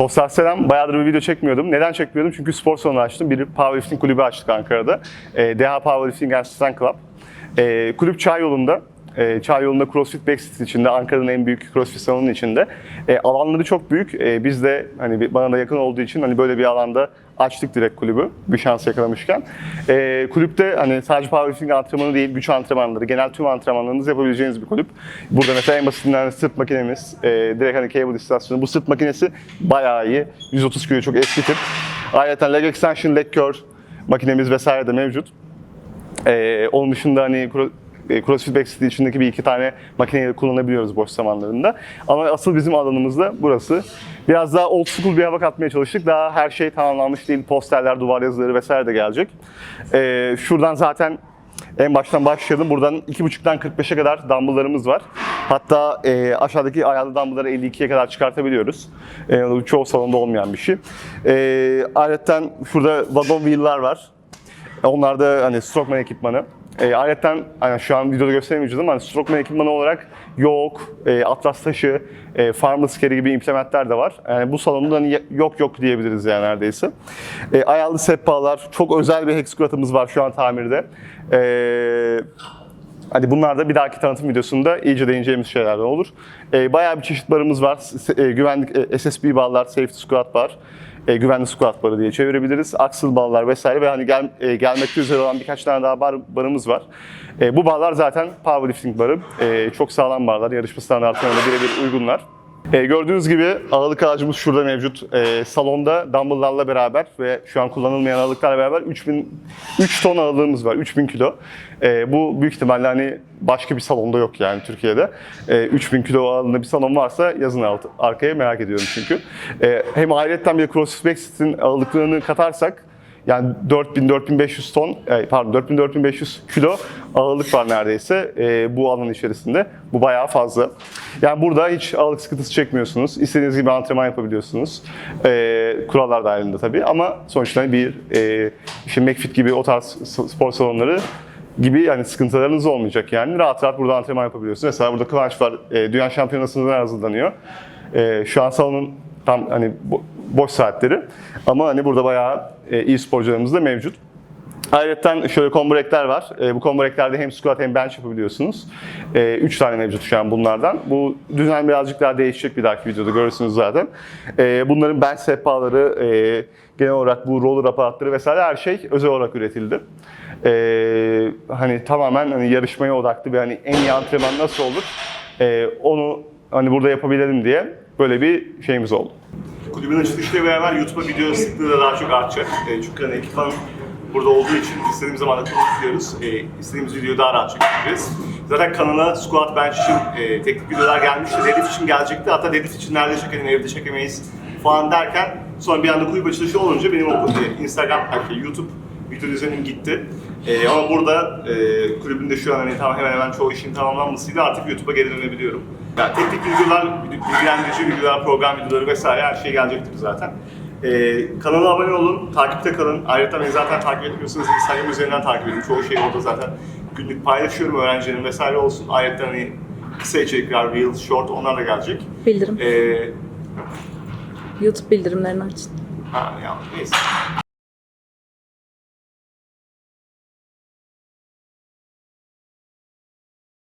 Dostlar selam. Bayağıdır bir video çekmiyordum. Neden çekmiyordum? Çünkü spor salonu açtım. Bir powerlifting kulübü açtık Ankara'da. E, DH Powerlifting Strength Club. E, kulüp Çay yolunda. E, Çay yolunda CrossFit Backstreet içinde, Ankara'nın en büyük CrossFit salonunun içinde. E, alanları çok büyük. E, biz de hani bana da yakın olduğu için hani böyle bir alanda açtık direkt kulübü. Bir şans yakalamışken. E, kulüpte hani sadece powerlifting antrenmanı değil, güç antrenmanları, genel tüm antrenmanlarınızı yapabileceğiniz bir kulüp. Burada mesela en basitinden sırt makinemiz, e, direkt hani cable istasyonu. Bu sırt makinesi bayağı iyi. 130 kilo çok eski tip. Ayrıca leg extension, leg curl makinemiz vesaire de mevcut. Ee, onun dışında hani CrossFit Backstreet içindeki bir iki tane makineyi de kullanabiliyoruz boş zamanlarında. Ama asıl bizim alanımız da burası. Biraz daha old school bir hava katmaya çalıştık. Daha her şey tamamlanmış değil. Posterler, duvar yazıları vesaire de gelecek. Ee, şuradan zaten en baştan başlayalım. Buradan 2.5'dan 45'e kadar dumbbell'larımız var. Hatta e, aşağıdaki ayarlı dumbbell'ları 52'ye kadar çıkartabiliyoruz. E, çoğu salonda olmayan bir şey. E, ayrıca şurada wagon wheel'lar var. Onlar da hani Strokeman ekipmanı. E, ayrıca hani şu an videoda gösteremeyeceğiz ama hani Strokeman ekipmanı olarak yok, e, Atlas taşı, e, Farmers Carry gibi implementler de var. Yani bu salonda hani yok yok diyebiliriz yani neredeyse. E, ayarlı sehpalar, çok özel bir hex squat'ımız var şu an tamirde. E, Hadi bunlar da bir dahaki tanıtım videosunda iyice değineceğimiz şeylerden olur. E, bayağı bir çeşit barımız var. E, güvenlik e, SSB barlar, safety squat bar, e, güvenli squat barı diye çevirebiliriz. Axle barlar vesaire ve hani gel, e, gelmekte üzere olan birkaç tane daha bar, barımız var. E, bu barlar zaten powerlifting barı. E, çok sağlam barlar. Yarışma standartlarına da birebir uygunlar. E, gördüğünüz gibi ağırlık ağacımız şurada mevcut. E, salonda dumbbell'larla beraber ve şu an kullanılmayan ağırlıklarla beraber 3000 3 ton ağırlığımız var. 3000 kilo. E, bu büyük ihtimalle hani başka bir salonda yok yani Türkiye'de. E, 3000 kilo ağırlığında bir salon varsa yazın alt, arkaya merak ediyorum çünkü. E, hem ayrıca bir CrossFit Backstreet'in ağırlıklarını katarsak yani 4000-4500 ton, e, pardon 4000-4500 kilo ağırlık var neredeyse e, bu alan içerisinde. Bu bayağı fazla. Yani burada hiç ağırlık sıkıntısı çekmiyorsunuz. İstediğiniz gibi antrenman yapabiliyorsunuz. E, kurallar dahilinde tabii ama sonuçta bir e, işte McFit gibi o tarz spor salonları gibi yani sıkıntılarınız olmayacak yani. Rahat rahat burada antrenman yapabiliyorsunuz. Mesela burada Kıvanç var. Dünya Şampiyonası'na hazırlanıyor. E, şu an salonun tam hani bo- boş saatleri. Ama hani burada bayağı e, iyi sporcularımız da mevcut. Ayrıca şöyle combo rack'ler var. E, bu combo rack'lerde hem squat hem bench yapabiliyorsunuz. 3 tane mevcut şu an bunlardan. Bu düzen birazcık daha değişecek bir dahaki videoda görürsünüz zaten. E, bunların bench sehpaları, e, genel olarak bu roller aparatları vesaire her şey özel olarak üretildi. E, hani tamamen hani yarışmaya odaklı bir hani en iyi antrenman nasıl olur? E, onu hani burada yapabilelim diye böyle bir şeyimiz oldu. Kulübün açılışıyla beraber YouTube'a video da daha çok artacak. E, çünkü hani ekipman burada olduğu için istediğimiz zaman da kullanabiliyoruz. E, istediğimiz videoyu daha rahat çekebiliriz. Zaten kanala Squat Bench için e, teknik videolar gelmişti. Deadlift için gelecekti. Hatta deadlift için nerede çekelim, evde çekemeyiz falan derken sonra bir anda kulüp açılışı olunca benim o e, Instagram, e, YouTube düzenim gitti. E, ama burada e, kulübün de şu an hani tam hemen hemen çoğu işin tamamlanmasıyla artık YouTube'a geri dönebiliyorum. Yani teknik videolar, bilgilendirici videolar, program videoları vesaire her şey gelecektir zaten. Ee, kanala abone olun, takipte kalın. Ayrıca beni zaten takip etmiyorsanız Instagram üzerinden takip edin. Çoğu şeyi orada zaten günlük paylaşıyorum öğrencilerin vesaire olsun. Ayrıca hani kısa içerikler, Reels, Short onlar da gelecek. Bildirim. Ee, YouTube bildirimlerini açtın. ha, ya, neyse.